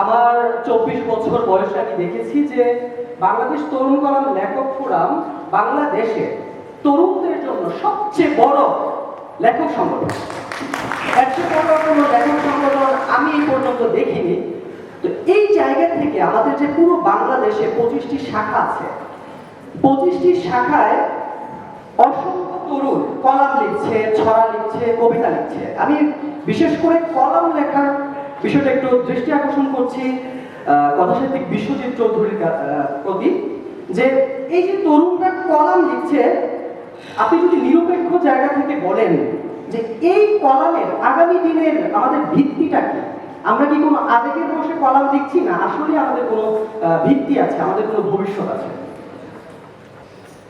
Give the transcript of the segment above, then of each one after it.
আমার চব্বিশ বছর বয়সে আমি দেখেছি যে বাংলাদেশ তরুণ কলাম লেখক ফোরাম বাংলাদেশে তরুণদের জন্য সবচেয়ে বড় লেখক সংগঠন। বড় কোনো লেখক সংগঠন আমি এই পর্যন্ত দেখিনি। তো এই জায়গা থেকে আমাদের যে পুরো বাংলাদেশে পঁচিশটি শাখা আছে, পঁচিশটি শাখায় অসংখ্য তরুণ কলাম লিখছে, ছড়া লিখছে, কবিতা লিখছে। আমি বিশেষ করে কলাম লেখার বিষয়টা একটু দৃষ্টি আকর্ষণ করছি কথাসাহিত্যিক বিশ্বজিৎ চৌধুরীর প্রতি, যে এই যে তরুণরা কলাম লিখছে, আপনি যদি নিরপেক্ষ জায়গা থেকে বলেন যে এই কলামের আগামী দিনের আমাদের ভিত্তিটা কি? আমরা কি কোনো আবেগের বসে কলাম লিখছি না? আসলে আমাদের কোনো ভিত্তি আছে, আমাদের কোনো ভবিষ্যৎ আছে।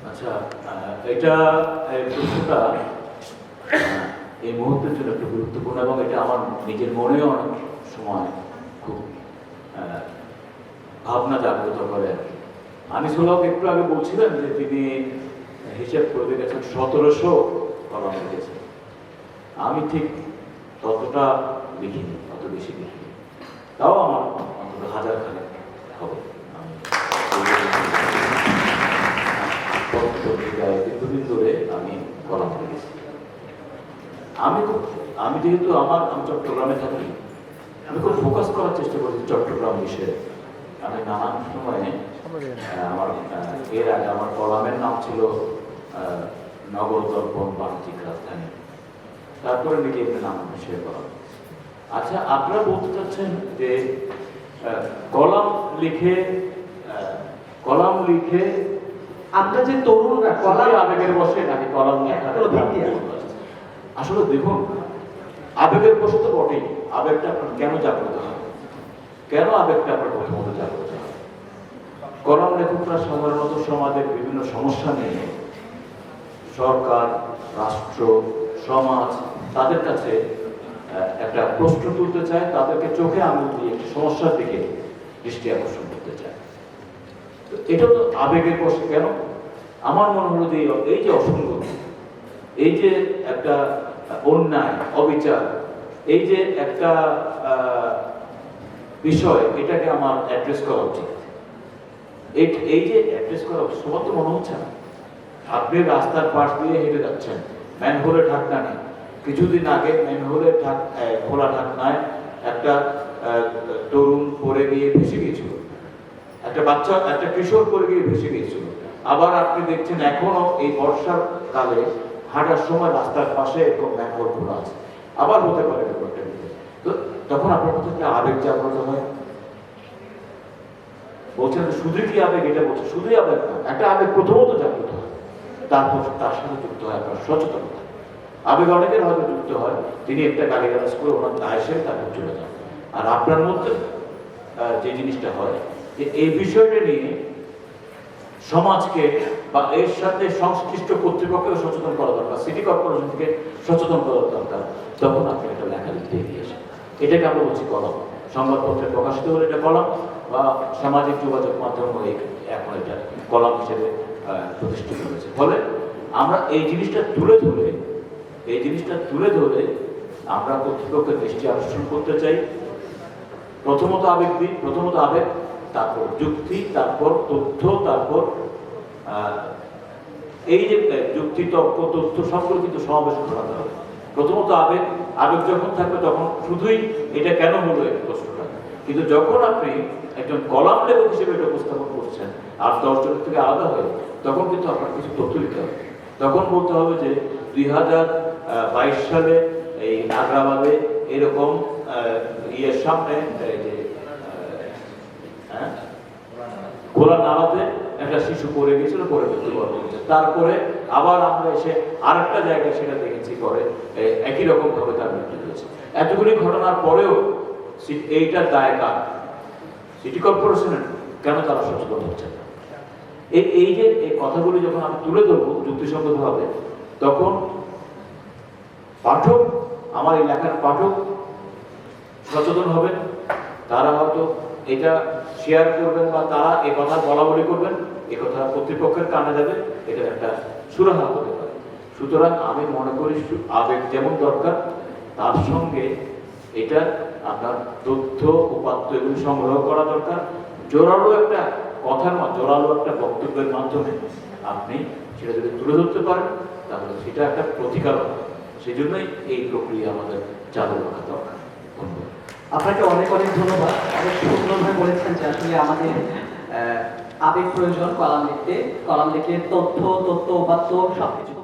আচ্ছা এটা প্রশ্নটা এই মুহূর্তের জন্য একটু গুরুত্বপূর্ণ এবং এটা আমার নিজের মনেও অনেক সময় খুব ভাবনা জাগ্রত করে। আনিস হক একটু আগে বলছিলেন যে তিনি হিসেব করে গেছেন সতেরোশো কলম লিখেছেন। আমি ঠিক ততটা লিখিনি অত বেশি লিখিনি। তাও আমার অন্তত হাজার খানেক হবে আমি পত্রিকায় দীর্ঘদিন ধরে আমি কলম লিখেছি। আমি আমি যেহেতু আমার, আমি চট্টগ্রামে থাকি আমি খুব ফোকাস করার চেষ্টা করছি চট্টগ্রাম বিষয়ে। আমি নানান সময়ে আমার এর আগে আমার কলামের নাম ছিল নগর দর্পণ বাণিজ্যিক রাজধানী। তারপরে নিজে একটা নাম বিষয়ে কলাম আচ্ছা আপনারা বলতে চাচ্ছেন যে কলাম লিখে কলাম লিখে আমরা যে তরুণরা কলাম আবেগের বসে নাকি কলাম আসলে দেখুন আবেগের বসে তো বটেই। আবেগটা আপনার কেন জাগ্রত হয়? কেন আবেগটা আপনার প্রথমত জাগ্রত হয়? কলম লেখকরা সাধারণত সমাজের বিভিন্ন সমস্যা নিয়ে সরকার, রাষ্ট্র, সমাজ তাদের কাছে একটা প্রশ্ন তুলতে চায়, তাদেরকে চোখে আঙুল দিয়ে একটি সমস্যার দিকে দৃষ্টি আকর্ষণ করতে চায়। তো এটা তো আবেগের বসে কেন? আমার মনে হলো যে এই যে অসঙ্গতি, এই যে একটা অন্যায়, অবিচার এই যে একটা বিষয়, এটাকে আমার অ্যাড্রেস করা উচিত। এই যে অ্যাড্রেস করা মনে হচ্ছে না আপনি রাস্তার পাশ দিয়ে হেঁটে যাচ্ছেন ঢাকনা নেই। কিছুদিন আগে ঢাক খোলা ঢাকনায় একটা তরুণ পড়ে গিয়ে ভেসে গিয়েছিল। একটা বাচ্চা, একটা কিশোর গিয়ে ভেসে গিয়েছিল। আবার আপনি দেখছেন এখনও এই বর্ষার কালে হাঁটার সময় রাস্তার পাশে এরকম ম্যানহোল খোলা আছে। আবার হতে পারে বিষয়। তো তখন আপনার কাছে একটা আবেগ জাগ্রত হয়? বলছেন শুধু কি আবেগ? এটা বলছে শুধুই আবেগ না, একটা আবেগ প্রথমত জাগ্রত হয়। তারপর তার সাথে যুক্ত হয় আপনার সচেতনতা। আবেগ অনেকের হয়তো যুক্ত হয়, তিনি একটা গালি গালাজ করে ওনার দায় সেরে তারপর চলে যান। আর আপনার মধ্যে যে জিনিসটা হয়, যে এই বিষয়টা নিয়ে সমাজকে বা এর সাথে সংশ্লিষ্ট কর্তৃপক্ষকে সচেতন করা দরকার সিটি কর্পোরেশন থেকে সচেতন করা দরকার। তখন আপনি একটা লেখা এগিয়ে আসেন। এটাকে আমরা বলছি কলম। সংবাদপত্রে প্রকাশিত হলে এটা কলম বা সামাজিক যোগাযোগ মাধ্যম এখন এটা কলম হিসেবে প্রতিষ্ঠিত হয়েছে। ফলে আমরা এই জিনিসটা তুলে ধরে, এই জিনিসটা তুলে ধরে আমরা কর্তৃপক্ষের দৃষ্টি আকর্ষণ করতে চাই। প্রথমত আবেগ দিই প্রথমত আবেগ তারপর যুক্তি, তারপর তথ্য, তারপর এই যে যুক্তি, তর্ক, তথ্য কিন্তু সমাবেশ ঘটাতে হবে। প্রথমত আবেগ আবেগ যখন থাকবে তখন শুধুই এটা কেন হলো এই প্রশ্নটা? কিন্তু যখন আপনি একজন কলাম লেখক হিসেবে এটা উপস্থাপন করছেন, আর দশজনের থেকে আলাদা হয়ে, তখন কিন্তু আপনার কিছু তথ্য লিখতে হবে। তখন বলতে হবে যে দুই হাজার বাইশ সালে এই আগ্রাবাদে এরকম ইয়ের সামনে যে গোলা নালাতে একটা শিশু পড়ে গেছিল পরে মৃত্যুবরণ করেছে। তারপরে আবার আমরা এসে আরেকটা জায়গায় সেটা দেখেছি, পরে একই রকম ভাবে তার মৃত্যু হয়েছে। এতগুলি ঘটনার পরেও এইটার দায় কার? সিটি কর্পোরেশনের? কেন তারা সচেতন হচ্ছে না? এই এই যে এই কথাগুলি যখন আমি তুলে ধরবো যুক্তিসঙ্গতভাবে, তখন পাঠক, আমার এই লেখার পাঠক সচেতন হবেন। তারা হয়তো এটা শেয়ার করবেন বা তারা এ কথা বলা বলি করবেন, এ কথা কর্তৃপক্ষের কানে যাবে এটা একটা সুরাহা হতে পারে। সুতরাং আমি মনে করি আবেগ যেমন দরকার, তার সঙ্গে এটা আপনার তথ্য, উপাত্ত এগুলো সংগ্রহ করা দরকার। জোরালো একটা কথার জোরালো একটা বক্তব্যের মাধ্যমে আপনি সেটা যদি তুলে ধরতে পারেন, তাহলে সেটা একটা প্রতিকার সেই জন্যই এই প্রক্রিয়া আমাদের চালু রাখা দরকার। ধন্যবাদ। আপনাকে অনেক অনেক ধন্যবাদ। অনেক সুন্দরভাবে বলেছেন যে আসলে আমাদের আবেগ প্রয়োজন, কলাম লিখতে। কলাম লিখে তথ্য তথ্য উপাত্ত সবকিছু